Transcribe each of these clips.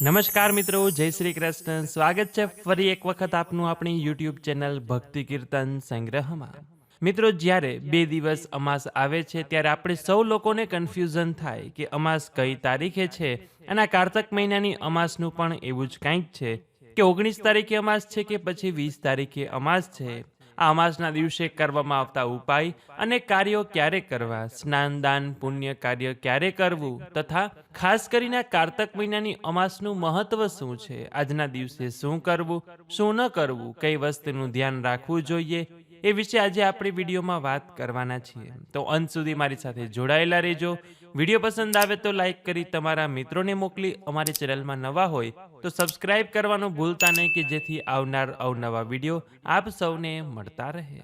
નમસ્કાર મિત્રો, જય શ્રી કૃષ્ણ. સ્વાગત છે ફરી એક વખત આપનું આપણી યુટ્યુબ ચેનલ ભક્તિ કીર્તન સંગ્રહમાં. મિત્રો, જ્યારે બે દિવસ અમાસ આવે છે, ત્યારે આપણે સૌ લોકોને કન્ફ્યુઝન થાય કે અમાસ કઈ તારીખે છે અને આ કાર્તક મહિનાની અમાસનું પણ એવું જ કંઈક છે કે ઓગણીસ તારીખે અમાસ છે કે પછી વીસ તારીખે અમાસ છે. આ અમાસના દિવસે કરવામાં આવતા ઉપાય અને કાર્યો ક્યારે કરવા સ્નાન દાન પુણ્ય કાર્ય ક્યારે કરવું, તથા ખાસ કરીને કાર્તક મહિનાની અમાસનું મહત્વ શું છે, આજના દિવસે શું કરવું, શું ન કરવું, કઈ વસ્તુનું ધ્યાન રાખવું જોઈએ એ વિશે આજે આપણે વિડીયોમાં વાત કરવાના છીએ. તો અંત સુધી મારી સાથે જોડાયેલા રહેજો. વીડિયો પસંદ આવે તો લાઈક કરી તમારા મિત્રોને મોકલી. અમારી ચેનલમાં નવા હોય તો સબસ્ક્રાઇબ કરવાનું ભૂલતા નહીં કે જેથી આવનાર અવનવા વીડિયો આપ સૌને મળતા રહે.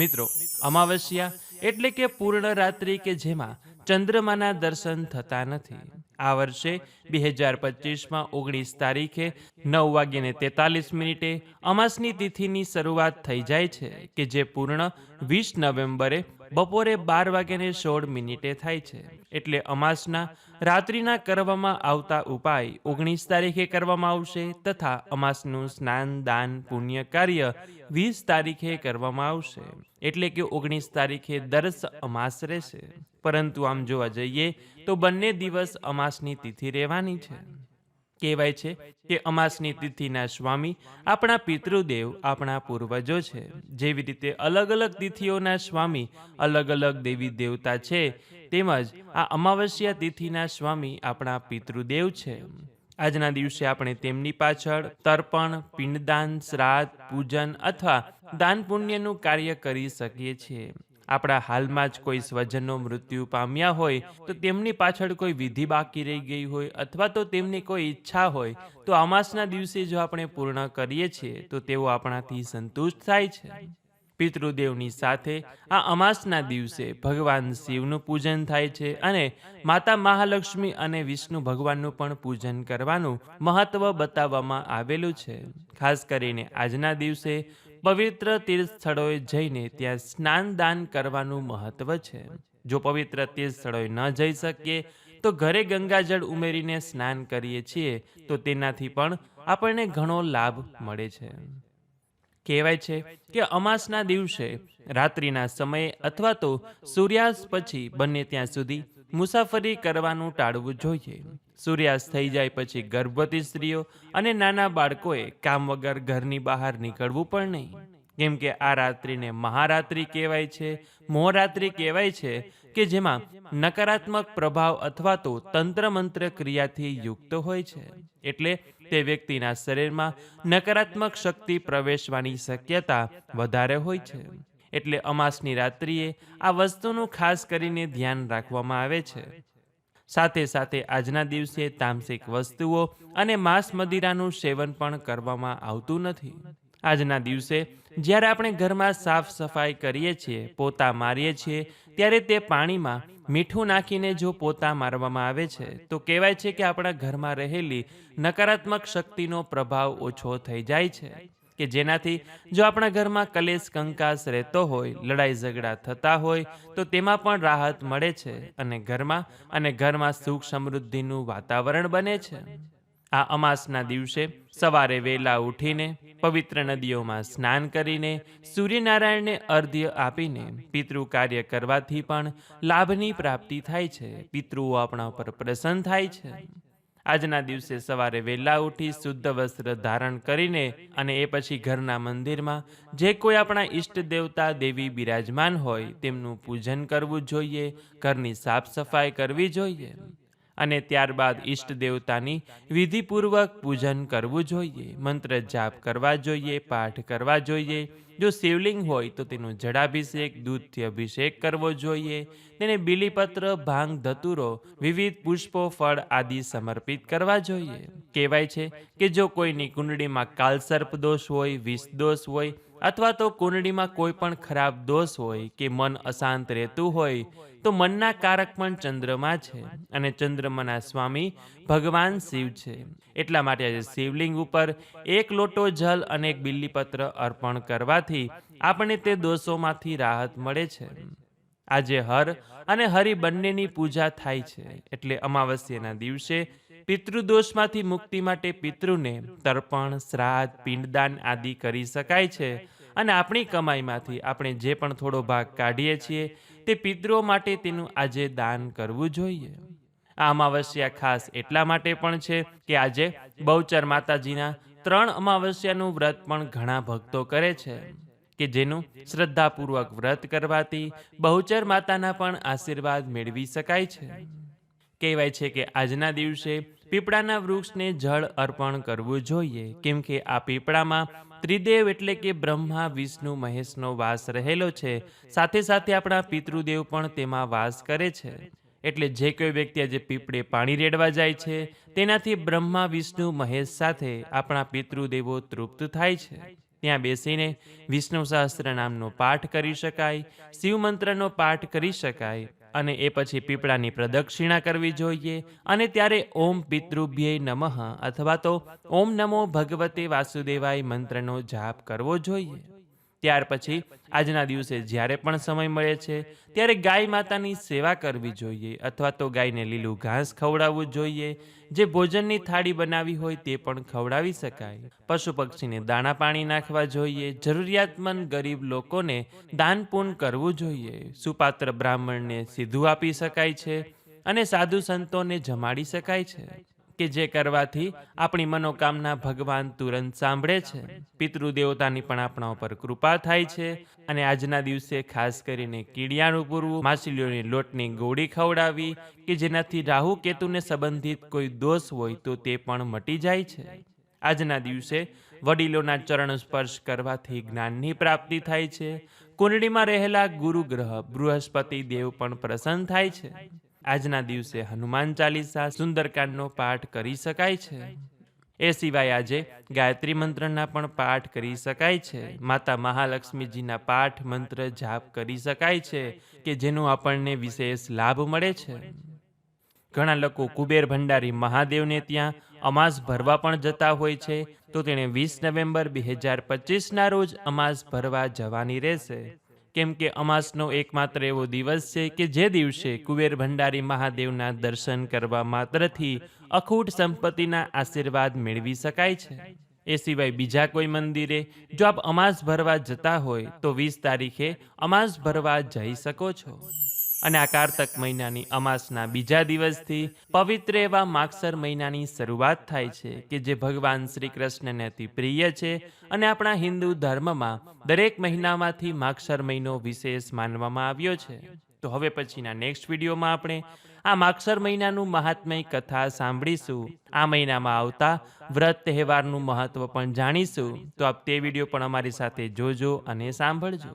મિત્રો, અમાવસ્યા એટલે કે પૂર્ણ રાત્રિ કે જેમાં ચંદ્રમાના દર્શન થતા નથી. આ વર્ષે બે હજાર પચીસમાં ઓગણીસ તારીખે નવ વાગ્યે તેતાલીસ મિનિટે અમાસની તિથિની શરૂઆત થઈ જાય છે, કે જે પૂર્ણ વીસ નવેમ્બરે બપોરે બાર વાગ્યાને સોળ મિનિટે થાય છે. એટલે અમાસના રાત્રિના કરવામાં આવતા ઉપાય ઓગણીસ તારીખે કરવામાં આવશે તથા અમાસનું સ્નાન, દાન, પુણ્ય કાર્ય વીસ તારીખે કરવામાં આવશે. એટલે કે ઓગણીસ તારીખે દરસ અમાસ રહેશે. પરંતુ આમ જોવા જઈએ તો બંને દિવસ અમાસની તિથિ રહેવાની છે. કહેવાય છે કે અમાસની તિથિના સ્વામી આપણા પિતૃદેવ, આપણા પૂર્વજો છે. જેવી રીતે અલગ અલગ તિથિઓના સ્વામી અલગ અલગ દેવી દેવતા છે, તેમજ આ અમાવસ્યા તિથિના સ્વામી આપણા પિતૃદેવ છે. આજના દિવસે આપણે તેમની પાછળ તર્પણ, પિંડદાન, શ્રાદ્ધ, પૂજન અથવા દાન પુણ્યનું કાર્ય કરી શકીએ છીએ. આપણા હાલમાં જ કોઈ સ્વજનો મૃત્યુ પામ્યા હોય, તો તેમની પાછળ કોઈ વિધિ બાકી રહી ગઈ હોય અથવા તો તેમની કોઈ ઈચ્છા હોય, તો અમાસના દિવસે જો આપણે પૂર્ણ કરીએ છીએ, તો તેઓ આપણાથી સંતુષ્ટ થાય છે. પિતૃદેવની સાથે આ અમાસના દિવસે ભગવાન શિવનું પૂજન થાય છે અને માતા મહાલક્ષ્મી અને વિષ્ણુ ભગવાનનું પણ પૂજન કરવાનું મહત્વ બતાવવામાં આવેલું છે. ખાસ કરીને આજના દિવસે પવિત્ર તીર્થ જઈને ત્યાં સ્નાન દાન કરવાનું મહત્વ છે. જો પવિત્ર તીર્થ સ્થળોએ ન જઈ શકીએ, તો ઘરે ગંગાજળ ઉમેરીને સ્નાન કરીએ છીએ, તો તેનાથી પણ આપણને ઘણો લાભ મળે છે. કહેવાય છે કે અમાસના દિવસે રાત્રિના સમયે અથવા તો સૂર્યાસ્ત પછી બંને ત્યાં સુધી મુસાફરી કરવાનું ટાળવું જોઈએ. સૂર્યાસ્ત થઈ જાય પછી ગર્ભવતી સ્ત્રીઓ અને નાના બાળકોએ કામ વગર ઘરની બહાર નીકળવું પણ નહીં. કેમ કે આ રાત્રિને મહારાત્રિ કહેવાય છે, મોહરાત્રિ કહેવાય છે કે જેમાં નકારાત્મક પ્રભાવ અથવા તો તંત્ર મંત્ર ક્રિયાથી યુક્ત હોય છે. એટલે તે વ્યક્તિના શરીરમાં નકારાત્મક શક્તિ પ્રવેશવાની શક્યતા વધારે હોય છે. એટલે અમાસની રાત્રિએ આ વસ્તુનું ખાસ કરીને ધ્યાન રાખવામાં આવે છે. સાથે સાથે આજના દિવસે તામસિક વસ્તુઓ અને માંસ મદિરાનું સેવન પણ કરવામાં આવતું નથી. આજના દિવસે જ્યારે આપણે ઘરમાં સાફ સફાઈ કરીએ છીએ, પોતા મારીએ છીએ, ત્યારે તે પાણીમાં મીઠું નાખીને જો પોતા મારવામાં આવે છે, તો કહેવાય છે કે આપણા ઘરમાં રહેલી નકારાત્મક શક્તિનો પ્રભાવ ઓછો થઈ જાય છે. કે જેનાથી જો આપણા ઘરમાં કલેશ, કંકાસ રહેતો હોય, લડાઈ ઝઘડા થતા હોય, તો તેમાં પણ રાહત મળે છે અને ઘરમાં અને ઘરમાં સુખ સમૃદ્ધિનું વાતાવરણ બને છે. આ અમાસના દિવસે સવારે વહેલા ઉઠીને પવિત્ર નદીઓમાં સ્નાન કરીને સૂર્યનારાયણને અર્ધ્ય આપીને પિતૃ કાર્ય કરવાથી પણ લાભની પ્રાપ્તિ થાય છે. પિતૃઓ આપણા ઉપર પ્રસન્ન થાય છે. આજના દિવસે સવારે વહેલા ઉઠી શુદ્ધ વસ્ત્ર ધારણ કરીને અને એ પછી ઘરના મંદિરમાં જે કોઈ આપણા ઈષ્ટ દેવતા, દેવી બિરાજમાન હોય તેમનું પૂજન કરવું જોઈએ, ઘરની સાફ સફાઈ કરવી જોઈએ. અને ત્યારબાદ ઈષ્ટ દેવતાની વિધિપૂર્વક પૂજન કરવું જોઈએ. મંત્ર જાપ કરવા જોઈએ, પાઠ કરવા જોઈએ. જો શિવલિંગ હોય તો તેનો જળાભિષેક, દૂધથી અભિષેક કરવો જોઈએ. તેને બિલીપત્ર, ભાંગ, ધતુરો, વિવિધ પુષ્પો, ફળ આદિ સમર્પિત કરવા જોઈએ. કહેવાય છે કે જો કોઈની કુંડળીમાં કાલસર્પ દોષ હોય વિષ દોષ હોય અથવા તો કુંડળીમાં કોઈ પણ ખરાબ દોષ હોય કે મન અશાંત રહેતું હોય, તો મનના કારક પણ ચંદ્રમા છે અને ચંદ્રમાના સ્વામી ભગવાન શિવ છે. એટલા માટે આજે શિવલિંગ ઉપર એક લોટો જલ અને એક બિલ્લીપત્ર અર્પણ કરવાથી આપણને તે દોષોમાંથી રાહત મળે છે. આજે હર અને હરિ બંનેની પૂજા થાય છે, એટલે અમાવસ્યાના દિવસે પિતૃદોષમાંથી મુક્તિ માટે પિતૃને તર્પણ, શ્રાદ્ધ, પિંડદાન આદિ કરી શકાય છે. અને આપણી કમાઈમાંથી આપણે જે પણ થોડો ભાગ કાઢીએ છીએ, તે પિતૃઓ માટે તેનું આજે દાન કરવું જોઈએ. આ અમાવસ્યા ખાસ એટલા માટે પણ છે કે આજે બહુચર માતાજીના ત્રણ અમાવસ્યાનું વ્રત પણ ઘણા ભક્તો કરે છે. કે જેનું શ્રદ્ધાપૂર્વક વ્રત કરવાથી બહુચર માતાના પણ આશીર્વાદ મેળવી શકાય છે. કહેવાય છે કે આજના દિવસે પીપળાના વૃક્ષને જળ અર્પણ કરવું જોઈએ. કેમ કે આ પીપળામાં ત્રિદેવ એટલે કે બ્રહ્મા, વિષ્ણુ, મહેશનો વાસ રહેલો છે. સાથે સાથે આપણા પિતૃદેવ પણ તેમાં વાસ કરે છે. એટલે જે કોઈ વ્યક્તિ આજે પીપળે પાણી રેડવા જાય છે, તેનાથી બ્રહ્મા, વિષ્ણુ, મહેશ સાથે આપણા પિતૃદેવો તૃપ્ત થાય છે. ત્યાં બેસીને વિષ્ણુ સહસ્ત્ર નામનો પાઠ કરી શકાય, શિવ મંત્રનો પાઠ કરી શકાય અને એ પછી પીપળાની પ્રદક્ષિણા કરવી જોઈએ અને ત્યારે ઓમ પિતૃભ્ય નમઃ અથવા તો ઓમ નમો ભગવતે વાસુદેવાય મંત્રનો જાપ કરવો જોઈએ. ત્યાર પછી આજના દિવસે જ્યારે પણ સમય મળે છે, ત્યારે ગાય માતાની સેવા કરવી જોઈએ અથવા તો ગાયને લીલું ઘાસ ખવડાવવું જોઈએ. જે ભોજનની થાળી બનાવી હોય તે પણ ખવડાવી શકાય. પશુ પક્ષીને દાણા પાણી નાખવા જોઈએ. જરૂરિયાતમંદ ગરીબ લોકોને દાન પૂન કરવું જોઈએ. સુપાત્ર બ્રાહ્મણને સીધું આપી શકાય છે અને સાધુ સંતોને જમાડી શકાય છે. કે જે કરવાથી આપણી મનોકામના ભગવાન તુરંત સાંભળે છે. પિતૃ દેવતાની પણ આપણા ઉપર કૃપા થાય છે અને આજના દિવસે ખાસ કરીને કીડિયાનું પૂરવું, માછલીઓની લોટની ગોળી ખવડાવી કે જેનાથી રાહુ કેતુને સંબંધિત કોઈ દોષ હોય તો તે પણ મટી જાય છે. આજના દિવસે વડીલોના ચરણ સ્પર્શ કરવાથી જ્ઞાનની પ્રાપ્તિ થાય છે. કુંડળીમાં રહેલા ગુરુ ગ્રહ બૃહસ્પતિ દેવ પણ પ્રસન્ન થાય છે. આજના દિવસે હનુમાન ચાલીસા સુંદરકાંડનો પાઠ કરી શકાય છે. એ સિવાય આજે ગાયત્રી મંત્રના પણ પાઠ કરી શકાય છે. માતા મહાલક્ષ્મીજીના પાઠ મંત્ર જાપ કરી શકાય છે કે જેનો આપણને વિશેષ લાભ મળે છે. ઘણા લોકો કુબેર ભંડારી મહાદેવને ત્યાં અમાસ ભરવા પણ જતા હોય છે. તો તેણે વીસ નવેમ્બર બે હજાર પચીસના રોજ અમાસ ભરવા જવાની રહેશે. કેમ કે અમાસનો એકમાત્ર એવો દિવસ છે કે જે દિવસે કુબેર ભંડારી મહાદેવના દર્શન કરવા માત્રથી અખૂટ સંપત્તિના આશીર્વાદ મેળવી શકાય છે. એ સિવાય બીજા કોઈ મંદિરે જો આપ અમાસ ભરવા જતા હોય તો વીસ તારીખે અમાસ ભરવા જઈ શકો છો. અને આ કારતક મહિનાની અમાસના બીજા દિવસથી પવિત્ર એવા માગસર મહિનાની શરૂઆત થાય છે કે જે ભગવાન શ્રી કૃષ્ણને અતિ પ્રિય છે અને આપણા હિન્દુ ધર્મમાં દરેક મહિનામાંથી માગસર મહિનો વિશેષ માનવામાં આવ્યો છે. તો હવે પછીના નેક્સ્ટ વિડીયોમાં આપણે આ માગસર મહિનાનું મહાત્મય કથા સાંભળીશું. આ મહિનામાં આવતા વ્રત તહેવારનું મહત્વ પણ જાણીશું. તો આપ તે વીડિયો પણ અમારી સાથે જોજો અને સાંભળજો.